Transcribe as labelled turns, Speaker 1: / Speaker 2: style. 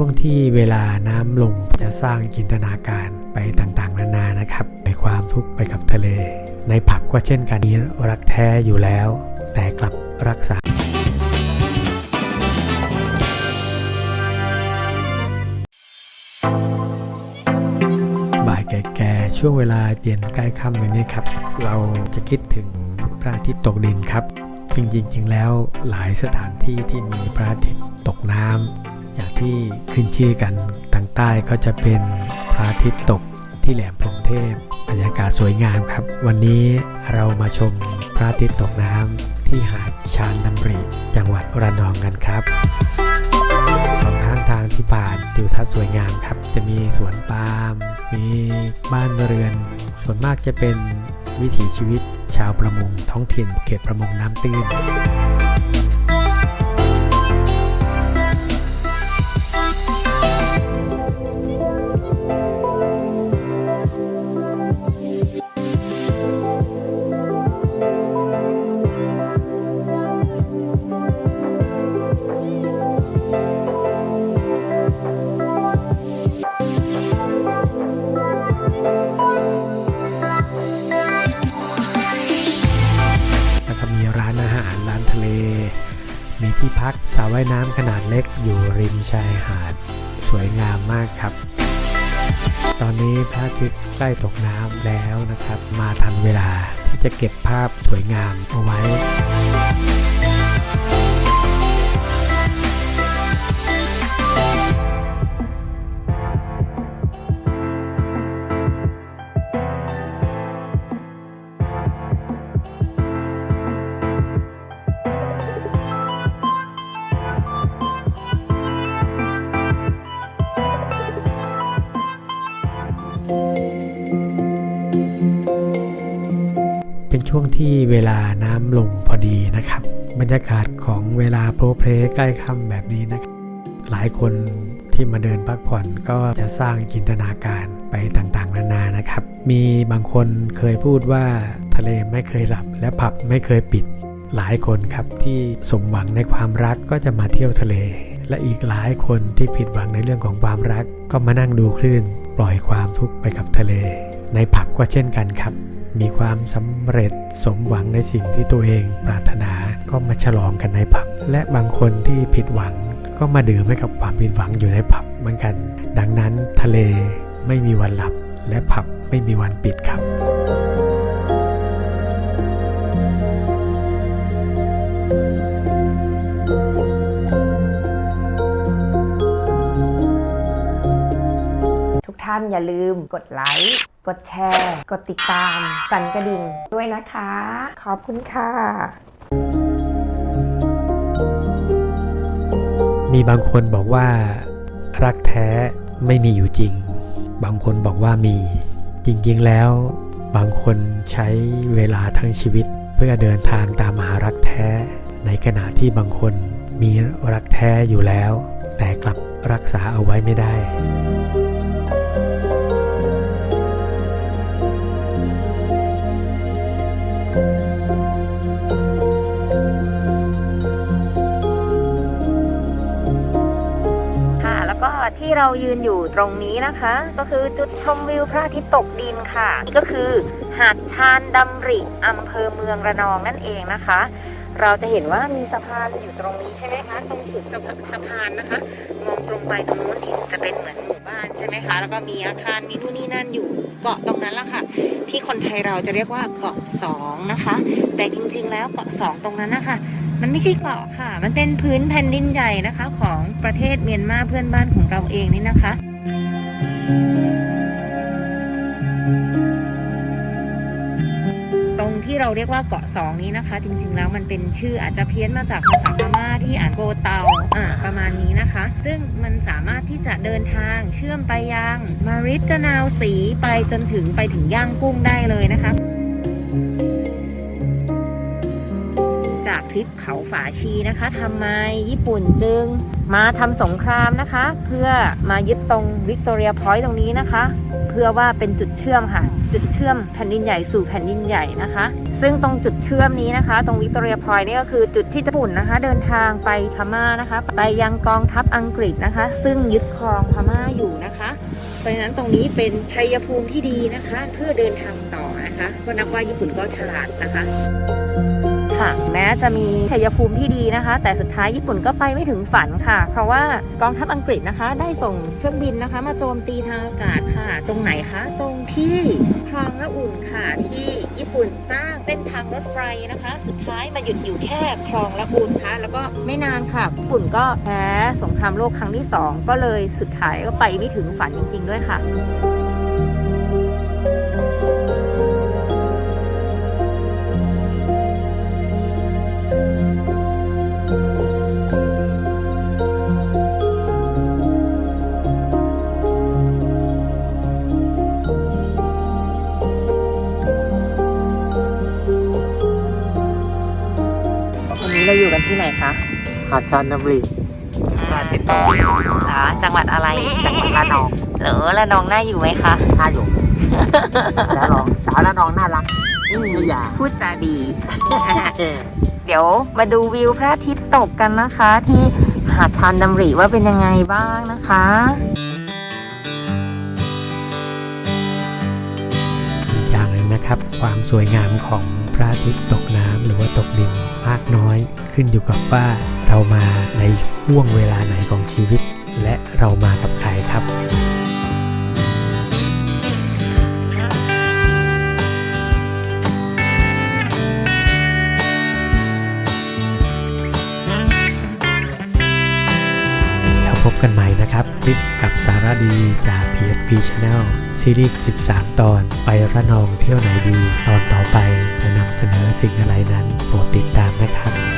Speaker 1: ช่วงที่เวลาน้ำลงจะสร้างจินตนาการไปต่างๆ นานานะครับ ไปความทุกข์ไปกับทะเล ในผับก็เช่นกันนี้รักแท้อยู่แล้ว แต่กลับรักษาบ่ายแก่ๆช่วงเวลาเย็นใกล้ค่ำแบบนี้ครับ เราจะคิดถึงพระอาทิตย์ตกดินครับซึ่งจริงๆแล้วหลายสถานที่ที่มีพระอาทิตย์ตกน้ำ อย่างที่ขึ้นชื่อกันทางใต้ก็จะเป็นพระอาทิตย์ตกที่แหลมพรหมเทพบรรยากาศสวยงามครับ วันนี้เรามาชมพระอาทิตย์ตกน้ำที่หาดชานดำริจังหวัดระนองกันครับสองข้างทางที่ผ่านทิวทัศน์สวยงามครับ จะมีสวนปาล์มมีบ้านเรือน ส่วนมากจะเป็นวิถีชีวิตชาวประมงท้องถิ่นเขตประมงน้ำตื้น มีที่พักสระว่ายน้ำขนาดเล็กอยู่ริมชายหาด สวยงามมากครับ ตอนนี้พระอาทิตย์ใกล้ตกน้ำแล้วนะครับ มาทันเวลาที่จะเก็บภาพสวยงามเอาไว้ ที่เวลาน้ำลงพอดีนะครับ บรรยากาศของเวลาโพลเพลใกล้ค่ำแบบนี้นะครับ หลายคนที่มาเดินพักผ่อนก็จะสร้างจินตนาการไปต่างๆ นานานะครับ มีบางคนเคยพูดว่าทะเลไม่เคยหลับและผับไม่เคยปิด หลายคนครับที่สมหวังในความรักก็จะมาเที่ยวทะเล และอีกหลายคนที่ผิดหวังในเรื่องของความรัก ก็มานั่งดูคลื่น ปล่อยความทุกข์ไปกับทะเล ในผับก็เช่นกันครับ มีความสำเร็จสมหวังในสิ่งที่ตัวเองปรารถนาก็มาฉลองกันในผับ และบางคนที่ผิดหวังก็มาดื่มให้กับความผิดหวังอยู่ในผับเหมือนกัน ดังนั้นทะเลไม่มีวันหลับ และผับไม่มีวันปิดครับ
Speaker 2: ทุกท่านอย่าลืมกดไลค์ กดแชร์ กดติดตาม สั่นกระดิ่งด้วยนะคะ ขอบคุณค่ะ
Speaker 1: มีบางคนบอกว่า รักแท้ไม่มีอยู่จริง บางคนบอกว่ามี จริง ๆ แล้ว บางคนใช้เวลาทั้งชีวิต เพื่อเดินทางตามหารักแท้ ในขณะที่บางคนมีรักแท้อยู่แล้ว แต่กลับรักษาเอาไว้ไม่ได้
Speaker 2: ค่ะ แล้วก็ที่เรายืนอยู่ตรงนี้นะคะ ก็คือจุดชมวิวพระอาทิตย์ตกดินค่ะนี่ก็คือหาดชานดำริอำเภอเมืองระนองนั่นเองนะคะ เราจะเห็นว่ามีสะพานอยู่ตรงนี้ใช่ไหมคะ ตรงสุดสะพานสะพานนะคะ มองตรงไปตรงนู้นเห็นจะเป็นเหมือนหมู่ บ้านใช่ไหมคะ แล้วก็มีอาคารมีนู่นนี่นั่นอยู่เกาะตรงนั้นละค่ะ ที่คนไทยเราจะเรียกว่าเกาะสองนะคะ แต่จริงๆแล้วเกาะสองตรงนั้นนะคะมันไม่ใช่เกาะค่ะ มันเป็นพื้นแผ่นดินใหญ่นะคะ ของประเทศเมียนมาเพื่อนบ้านของเราเองนี่นะคะตร ที่เราเรียกว่าเกาะสองนี้นะคะ จริงๆแล้วมันเป็นชื่ออาจจะเพี้ยนมาจากภาษาพม่าที่อ่านโกเตาอ่าประมาณนี้นะคะ ซึ่งมันสามารถที่จะเดินทางเชื่อมไปยังมาริสกนาวสีไปจนถึงไปถึงย่างกุ้งได้เลยนะคะ ทริปเขาฝาชีนะคะทำไมญี่ปุ่นจึงมาทำสงครามนะคะ เพื่อมายึดตรงวิกตอเรียพอยต์ตรงนี้นะคะ เพื่อว่าเป็นจุดเชื่อมค่ะ จุดเชื่อมแผ่นดินใหญ่สู่แผ่นดินใหญ่นะคะ ซึ่งตรงจุดเชื่อมนี้นะคะ ตรงวิกตอเรียพอยต์นี่ก็คือจุดที่ญี่ปุ่นนะคะ เดินทางไปพม่านะคะ ไปยังกองทัพอังกฤษนะคะ ซึ่งยึดครองพม่าอยู่นะคะเพราะฉะนั้นตรงนี้เป็นชัยภูมิที่ดีนะคะ เพื่อเดินทางต่อนะคะก็นับว่าญี่ปุ่นก็ฉลาดนะคะ ค่ะ แม้จะมีชัยภูมิที่ดีนะคะ แต่สุดท้ายญี่ปุ่นก็ไปไม่ถึงฝันค่ะ เพราะว่ากองทัพอังกฤษนะคะ ได้ส่งเครื่องบินนะคะ มาโจมตีทางอากาศค่ะ ตรงไหนคะ ตรงที่คลองละอุ่นค่ะที่ญี่ปุ่นสร้างเส้นทางรถไฟนะคะ สุดท้ายมาหยุดอยู่แค่คลองละอุ่นค่ะ แล้วก็ไม่นานค่ะญี่ปุ่นก็แพ้สงครามโลกครั้งที่สองก็เลยสุดท้ายก็ไปไม่ถึงฝันจริง ๆ ด้วยค่ะ คะ
Speaker 1: หาดชานน้ำรีพระอาทิตย์ตก
Speaker 2: อ๋อจังหวัดอะไร
Speaker 1: จังหวัดระนอง
Speaker 2: เหรอระนองน่าอยู่ไหมคะ
Speaker 1: น่าอยู่ระนองสาวระนองน่ารัก
Speaker 2: อืม
Speaker 1: ไม่อยาก
Speaker 2: พูดจาดี เดี๋ยวมาดูวิวพระอาทิตย์ตกกันนะคะ ที่หาดชันดำริว่าเป็นยังไงบ้างนะคะ
Speaker 1: อีกอย่างหนึ่งนะครับ ความสวยงามของพ ระอาทิตย์ตกน้ำหรือว่าตกดินมากน้อย ขึ้นอยู่กับว่าเรามาในห่วงเวลาไหนของชีวิต และเรามากับใครครับ กันใหม่นะครับ คลิปกับสาระดีจาก PFP Channel ซีรีส์ 13 ตอนไประนองเที่ยวไหนดี ตอนต่อไปจะนำเสนอสิ่งอะไรนั้นโปรดติดตามนะครับ